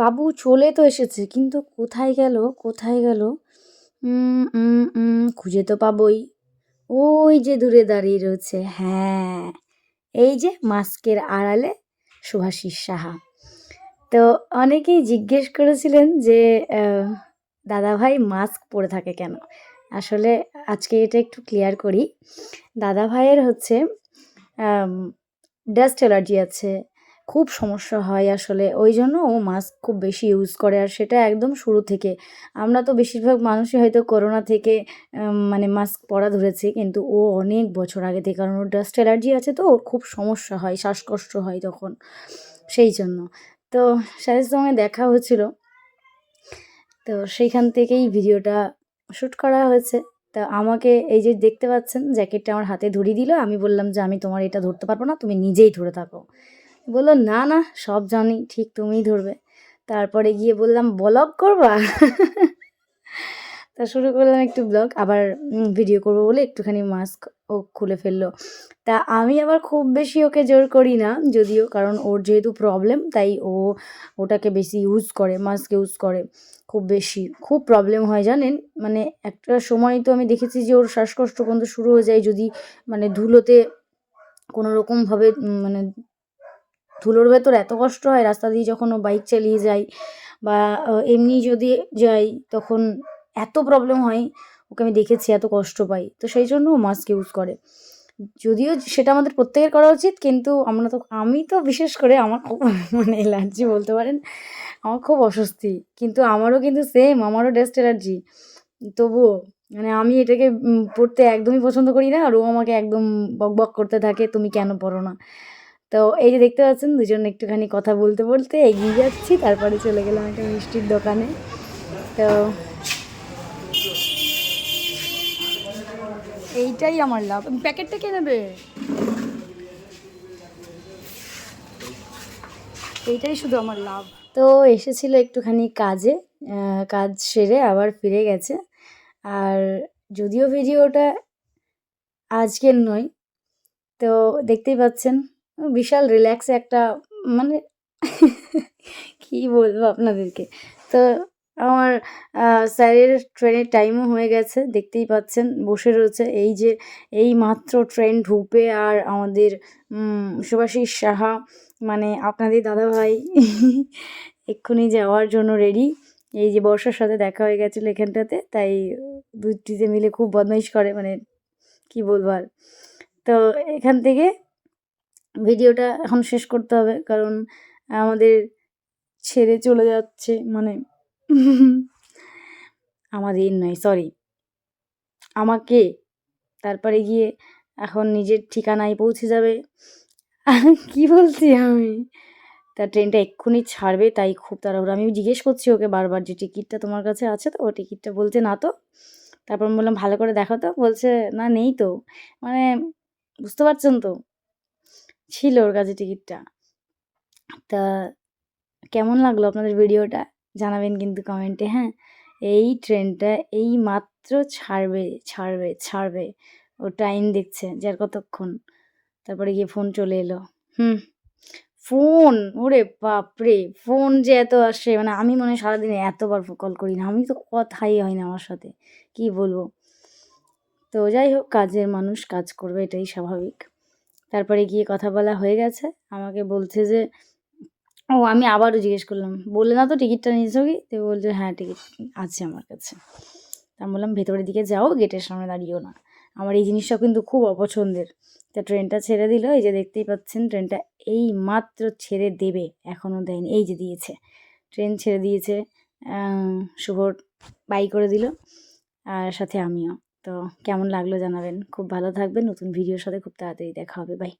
বাবু চলে তো এসেছে, কিন্তু কোথায় গেল কোথায় গেল? খুঁজে তো পাবই। ওই যে দূরে দাঁড়িয়ে রয়েছে হ্যাঁ। এই যে মাস্কের আড়ালে সুভাষিস সাহা। তো অনেকেই জিজ্ঞেস করেছিলেন যে দাদাভাই মাস্ক পরে থাকে কেন? আসলে আজকে এটা একটু ক্লিয়ার করি। দাদাভাইয়ের হচ্ছে ডাস্ট অ্যালার্জি আছে খুব সমস্যা হয় আসলে। ওই জন্য ও মাস্ক খুব বেশি ইউজ করে আর সেটা একদম শুরু থেকে। আমরা তো বেশিরভাগ মানুষই হয়তো করোনা থেকে মানে মাস্ক পরা ধরেছি কিন্তু ও অনেক বছর আগে থেকে। কারণ ওর ডাস্ট অ্যালার্জি আছে তো, ওর খুব সমস্যা হয়, শ্বাসকষ্ট হয় তখন। সেই জন্য। তো স্যারের সঙ্গে দেখা হয়েছিল। তো সেইখান থেকেই ভিডিওটা শ্যুট করা হয়েছে। তা আমাকে এই যে দেখতে পাচ্ছেন জ্যাকেটটা আমার হাতে ধরিয়ে দিল। আমি বললাম যে, আমি তোমার এটা ধরতে পারব না, তুমি নিজেই ধরে থাকো। বলল, না না, সব জানি, ঠিক তুমিই ধরবে। তারপরে গিয়ে বললাম, ব্লগ করবা? তা শুরু করলাম একটু ব্লগ, আবার ভিডিও করব বলে একটুখানি মাস্ক ও খুলে ফেলল। তা আমি আবার খুব বেশি ওকে জোর করি না, যদিও, কারণ ওর যেহেতু প্রবলেম তাই ও ওটাকে বেশি ইউজ করে মাস্ক ইউজ করে, খুব বেশি। খুব প্রবলেম হয়, জানেন? মানে একটা সময় তো আমি দেখেছি যে ওর শ্বাসকষ্ট পর্যন্ত শুরু হয়ে যায় যদি মানে ধুলোতে কোনো রকমভাবে মানে ধুলোর ভেতর এত কষ্ট হয়, রাস্তা দিয়ে যখন বাইক চালিয়ে যায় বা এমনি যদি যাই তখন এত প্রবলেম হয়, ওকে আমি দেখেছি এত কষ্ট পাই। তো সেই জন্য ও মাস্ক ইউজ করে। যদিও সেটা আমাদের প্রত্যেকের করা উচিত, কিন্তু আমরা তো, আমি তো বিশেষ করে আমার খুব মানে অ্যালার্জি বলতে পারেন, আমার খুব অস্বস্তি। কিন্তু আমারও কিন্তু সেম আমারও ড্যাস্ট অ্যালার্জি তবুও মানে আমি এটাকে পড়তে একদমই পছন্দ করি না, আর ও আমাকে একদম বক বক করতে থাকে, তুমি কেন পড়ো না? তো এই যে দেখতে পাচ্ছেন, দুজন একটুখানি কথা বলতে বলতে এগিয়ে যাচ্ছি, তারপরে চলে গেলাম একটা মিষ্টির দোকানে। তো এইটাই আমার লাভ। প্যাকেটটা কে নেবে? এইটাই শুধু আমার লাভ। তো এসেছিল একটুখানি কাজে কাজ সেরে আবার ফিরে গেছে। আর যদিও ভিডিওটা আজকের নয়, তো দেখতেই পাচ্ছেন বিশাল রিল্যাক্সে একটা মানে কি বলব আপনাদেরকে? তো আমার স্যারের ট্রেনের টাইমও হয়ে গেছে, দেখতেই পাচ্ছেন, বসে রয়েছে। এই যে, এই মাত্র ট্রেন ঢুকবে আর আমাদের শুভাশিস সাহা মানে আপনাদের দাদাভাই এক্ষুনি যাওয়ার জন্য রেডি এই যে, বর্ষার সাথে দেখা হয়ে গেছিল এখানটাতে, তাই দুটিতে মিলে খুব বদমাইশ করে মানে কি বলব আর। তো এখান থেকে ভিডিওটা এখন শেষ করতে হবে, কারণ আমাদের ছেড়ে চলে যাচ্ছে মানে আমাদের নয় সরি আমাকে, তারপরে গিয়ে এখন নিজের ঠিকানায় পৌঁছে যাবে। কি বলছি আমি? তা ট্রেনটা এক্ষুনি ছাড়বে, তাই খুব তাড়াহুড়ো। আমি জিজ্ঞেস করছি ওকে বারবার যে টিকিটটা তোমার কাছে আছে তো, ও টিকিটটা বলছে না তো। তারপর বললাম, ভালো করে দেখো তো। বলছে, না, নেই তো। মানে বুঝতে পারছেন তো? ছিল ওর কাছে টিকিটটা। তা কেমন লাগল আপনাদের ভিডিওটা? জানাবেন কিন্তু কমেন্টে হ্যাঁ? এই ট্রেনটা এই মাত্র ছাড়বে ছাড়বে ছাড়বে। ও টাইম দেখছে যার কতক্ষণ। তারপরে গিয়ে ফোন চলে এলো। হুম। ফোন! ওরে বাপরে! ফোন যে এত আসে মানে আমি মনে হয় সারাদিনে এতবার কল করি না। আমি তো কথাই হয় না আমার সাথে। কি বলব? তো যাই হোক, কাজের মানুষ কাজ করবে, এটাই স্বাভাবিক। তারপরে গিয়ে কথা বলা হয়ে গেছে। আমাকে বলছে যে ও আমি আবারও জিজ্ঞেস করলাম। বললে না তো টিকিটটা নিয়েছো কি তো বলছে হ্যাঁ টিকিট আছে আমার কাছে। তা আমি বললাম ভেতরের দিকে যাও গেটের সামনে দাঁড়িয়েও না। আমার এই জিনিসটা কিন্তু খুব অপছন্দের। তা ট্রেনটা ছেড়ে দিল এই যে দেখতেই পাচ্ছেন ট্রেনটা এই মাত্র ছেড়ে দেবে এখনও দেয়নি এই যে দিয়েছে। ট্রেন ছেড়ে দিয়েছে আহ, শুভ বাই করে দিল আর সাথে আমিও। তো কেমন লাগল জানাবেন। খুব ভালো থাকবেন, নতুন ভিডিওর সাথে খুব তাড়াতাড়ি দেখা হবে বাই